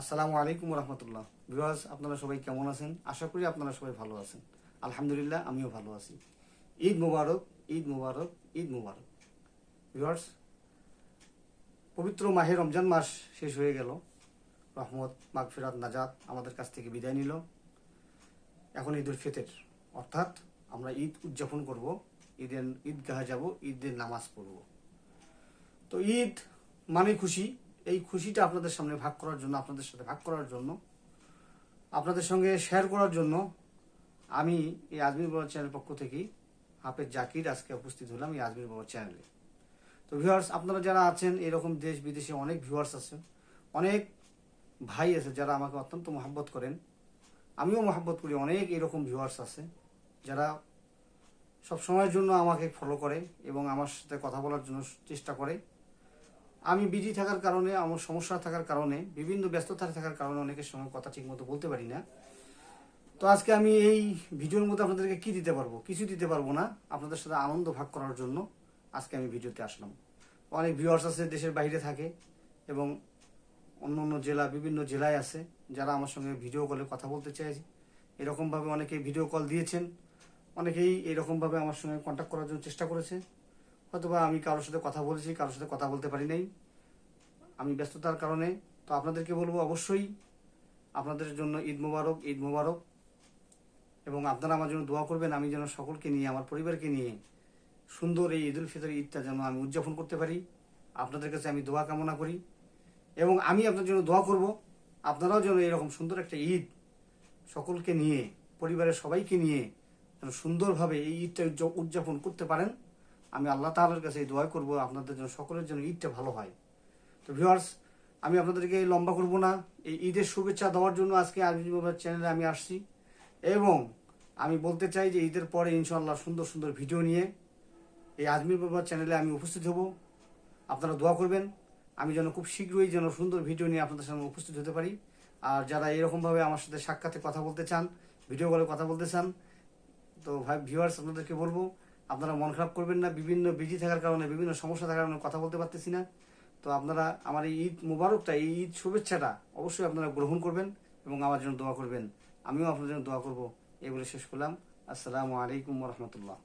আসসালামু আলাইকুম রহমতুল্লাহ ভিউয়ার্স, আপনারা সবাই কেমন আছেন? আশা করি আপনারা সবাই ভালো আছেন। আলহামদুলিল্লাহ, আমিও ভালো আছি। ঈদ মুবারক ঈদ মুবারক ঈদ মুবারক। ভিউয়ার্স, পবিত্র মাহে রমজান মাস শেষ হয়ে গেল। রহমত, মাগফিরাত, নাজাত আমাদের কাছ থেকে বিদায় নিল। এখন ঈদুল ফিতর। অর্থাৎ আমরা ঈদ উদযাপন করব। ঈদের ঈদগাহে যাব, ঈদের নামাজ পড়ব। তো ঈদ মানে খুশি এই খুশিটা আপনাদের সামনে ভাগ করার জন্য, আপনাদের সাথে ভাগ করার জন্য, আপনাদের সঙ্গে শেয়ার করার জন্য আমি এই আজমির বাবা চ্যানেল পক্ষ থেকে হাফেজ জাকির আজকে উপস্থিত হলাম এই আজমির বাবা চ্যানেলে তো ভিউয়ার্স আপনারা যারা আছেন, এরকম দেশ বিদেশে অনেক ভিউয়ার্স আছেন, অনেক ভাই আছে যারা আমাকে অত্যন্ত মহাব্বত করেন, আমিও মহাব্বত করি, অনেক এরকম ভিউয়ার্স আছে যারা সব সময়ের জন্য আমাকে ফলো করে এবং আমার সাথে কথা বলার জন্য চেষ্টা করে। আমি বিজি থাকার কারণে, আমার সমস্যা থাকার কারণে, বিভিন্ন ব্যস্ততা থাকার কারণে অনেকের সঙ্গে কথা ঠিক মতো বলতে পারি না। তো আজকে আমি এই ভিডিওর মধ্যে আপনাদেরকে কি দিতে পারব? কিছু দিতে পারব না। আপনাদের সাথে আনন্দ ভাগ করার জন্য আজকে আমি ভিডিওতে আসলাম। অনেক ভিউয়ার্স আছে, দেশের বাইরে থাকে এবং অন্য অন্য জেলা, বিভিন্ন জেলায় আছে, যারা আমার সঙ্গে ভিডিও কলে কথা বলতে চাই এরকমভাবে অনেকে ভিডিও কল দিয়েছেন। অনেকেই এরকমভাবে আমার সঙ্গে কন্ট্যাক্ট করার জন্য চেষ্টা করেছে। হয়তোবা আমি কারোর সাথে কথা বলেছি, কারোর সাথে কথা বলতে পারি নাই। আমি ব্যস্ততার কারণে, তো আপনাদেরকে বলব অবশ্যই আপনাদের জন্য ঈদ মোবারক ঈদ মোবারক। এবং আপনারা আমার জন্য দোয়া করবেন, আমি যেন সকলকে নিয়ে, আমার পরিবারকে নিয়ে সুন্দর এই ঈদুল ফিতর ঈদটা যেন আমি উদযাপন করতে পারি। আপনাদের কাছে আমি দোয়া কামনা করি। এবং আমি আপনার জন্য দোয়া করব, আপনারাও যেন এরকম সুন্দর একটা ঈদ সকলকে নিয়ে, পরিবারের সবাইকে নিয়ে যেন সুন্দরভাবে এই ঈদটা উদযাপন করতে পারেন। আমি আল্লাহ তাআলার কাছে এই দোয়া করব, আপনাদের জন্য সকলের জন্য ঈদটা ভালো হয়। তো ভিউয়ার্স আমি আপনাদেরকে লম্বা করব না। এই ঈদের শুভেচ্ছা দেওয়ার জন্য আজকে আজমি বাবার চ্যানেলে আমি আসছি। এবং আমি বলতে চাই যে ঈদের পরে ইনশাল্লাহ সুন্দর সুন্দর ভিডিও নিয়ে এই আজমির বাবার চ্যানেলে আমি উপস্থিত হব। আপনারা দোয়া করবেন। আমি যেন খুব শীঘ্রই যেন সুন্দর ভিডিও নিয়ে আপনাদের সামনে উপস্থিত হতে পারি। আর যারা এরকমভাবে আমার সাথে সাক্ষাতে কথা বলতে চান ভিডিও কলে কথা বলতে চান, তো ভাই ভিউয়ার্স আপনাদেরকে বলব, আপনারা মন খারাপ করবেন না। বিভিন্ন বিজি থাকার কারণে, বিভিন্ন সমস্যা থাকার কারণে কথা বলতে পারতেছি না। তো আপনারা আমার এই ঈদ মুবারকটা, এই ঈদ শুভেচ্ছাটা অবশ্যই আপনারা গ্রহণ করবেন এবং আমার জন্য দোয়া করবেন। আমিও আপনার জন্য দোয়া করব। এই বলে শেষ করলাম। আসসালামু আলাইকুম রহমতুল্লাহ।